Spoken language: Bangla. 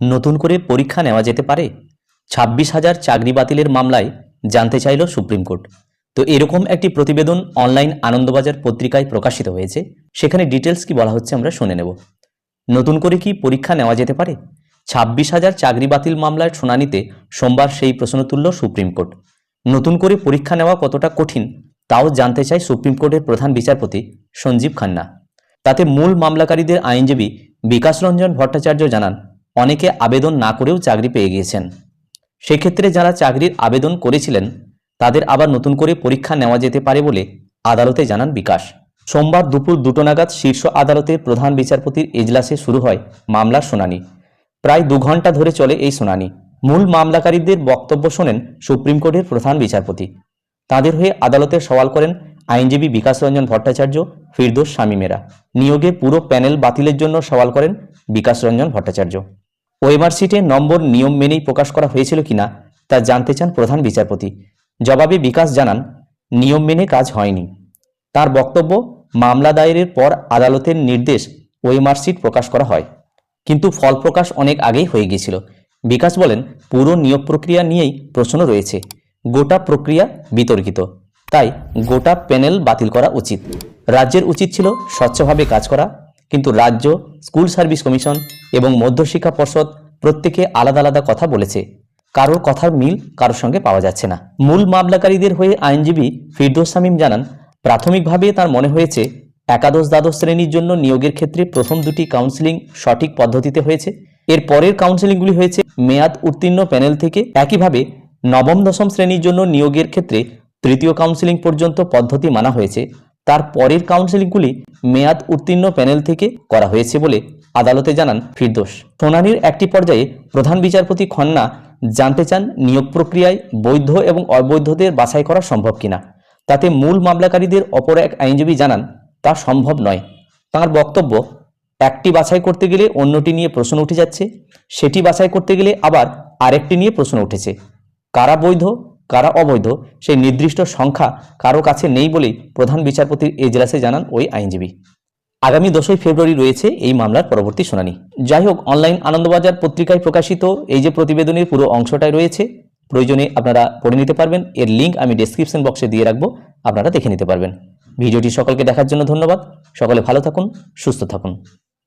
নতুন করে পরীক্ষা নেওয়া যেতে পারে? ছাব্বিশ হাজার চাকরি বাতিলের মামলায় জানতে চাইল সুপ্রিম কোর্ট। তো এরকম একটি প্রতিবেদন অনলাইন আনন্দবাজার পত্রিকায় প্রকাশিত হয়েছে। সেখানে ডিটেলস কি বলা হচ্ছে আমরা শুনে নেব। নতুন করে কি পরীক্ষা নেওয়া যেতে পারে? ছাব্বিশ হাজার চাকরি বাতিল মামলার শুনানিতে সোমবার সেই প্রশ্ন তুলল সুপ্রিম কোর্ট। নতুন করে পরীক্ষা নেওয়া কতটা কঠিন তাও জানতে চায় সুপ্রিম কোর্টের প্রধান বিচারপতি সঞ্জীব খান্না। তাতে মূল মামলাকারীদের আইনজীবী বিকাশ রঞ্জন ভট্টাচার্য জানান অনেকে আবেদন না করেও চাকরি পেয়ে গিয়েছেন। সেক্ষেত্রে যারা চাকরির আবেদন করেছিলেন, তাদের আবার নতুন করে পরীক্ষা নেওয়া যেতে পারে বলে আদালতে জানান বিকাশ। সোমবার দুপুর দুটো নাগাদ শীর্ষ আদালতের প্রধান বিচারপতির এজলাসে শুরু হয় মামলার শুনানি। প্রায় দু ঘণ্টা ধরে চলে এই শুনানি। মূল মামলাকারীদের বক্তব্য শোনেন সুপ্রিম কোর্টের প্রধান বিচারপতি। তাদের হয়ে আদালতে সওয়াল করেন আইনজীবী বিকাশ রঞ্জন ভট্টাচার্য, ফিরদোস শামীমেরা। নিয়োগে পুরো প্যানেল বাতিলের জন্য সওয়াল করেন বিকাশ রঞ্জন ভট্টাচার্য। ওএমআর সিটে নম্বর নিয়ম মেনেই প্রকাশ করা হয়েছিল কিনা তা জানতে চান প্রধান বিচারপতি। জবাবে বিকাশ জানান, নিয়ম মেনে কাজ হয়নি। তার বক্তব্য, মামলা দায়েরের পর আদালতের নির্দেশ ওএমআর সিট প্রকাশ করা হয়। কিন্তু ফল প্রকাশ অনেক আগেই হয়ে গিয়েছিল। বিকাশ বলেন, পুরো নিয়োগ প্রক্রিয়া নিয়েই প্রশ্ন রয়েছে। গোটা প্রক্রিয়া বিতর্কিত। তাই গোটা প্যানেল বাতিল করা উচিত। রাজ্যের উচিত ছিল স্বচ্ছভাবে কাজ করা কিন্তু রাজ্য, স্কুল সার্ভিস কমিশন এবং মধ্যশিক্ষা পর্ষদ প্রত্যেকে আলাদা আলাদা কথা বলেছে। কারোর কথার মিল কারোর সঙ্গে পাওয়া যাচ্ছে না। মূল মামলাকারীদের হয়ে আইনজীবী ফিরদোস শামীম জানান, প্রাথমিকভাবে তার মনে হয়েছে, একাদশ দ্বাদশ শ্রেণির জন্য নিয়োগের ক্ষেত্রে প্রথম দুটি কাউন্সিলিং সঠিক পদ্ধতিতে হয়েছে। এর পরের কাউন্সিলিংগুলি হয়েছে, মেয়াদ উত্তীর্ণ প্যানেল থেকে একইভাবে নবম দশম শ্রেণির জন্য নিয়োগের ক্ষেত্রে তৃতীয় কাউন্সিলিং পর্যন্ত পদ্ধতি মানা হয়েছে। তার পরের কাউন্সেলিংগুলি মেয়াদ উত্তীর্ণ প্যানেল থেকে করা হয়েছে বলে আদালতে জানান ফিরদোস। শুনানির একটি পর্যায়ে প্রধান বিচারপতি খন্না জানতে চান নিয়োগ প্রক্রিয়ায় বৈধ এবং অবৈধদের বাছাই করা সম্ভব কিনা। তাতে মূল মামলাকারীদের অপর এক আইনজীবী জানান, তা সম্ভব নয়। তাঁর বক্তব্য, একটি বাছাই করতে গেলে অন্যটি নিয়ে প্রশ্ন উঠে যাচ্ছে, সেটি বাছাই করতে গেলে আবার আরেকটি নিয়ে প্রশ্ন উঠেছে। কারা বৈধ কারা অবৈধ, সেই নির্দিষ্ট সংখ্যা কারও কাছে নেই বলেই প্রধান বিচারপতির এজলাসে জানান ওই আইনজীবী। আগামী দশই ফেব্রুয়ারি রয়েছে এই মামলার পরবর্তী শুনানি। যাই হোক, অনলাইন আনন্দবাজার পত্রিকায় প্রকাশিত এই যে প্রতিবেদনের পুরো অংশটাই রয়েছে, প্রয়োজনে আপনারা পড়ে নিতে পারবেন। এর লিঙ্ক আমি ডেসক্রিপশন বক্সে দিয়ে রাখব, আপনারা দেখে নিতে পারবেন। ভিডিওটি সকলকে দেখার জন্য ধন্যবাদ। সকলে ভালো থাকুন, সুস্থ থাকুন।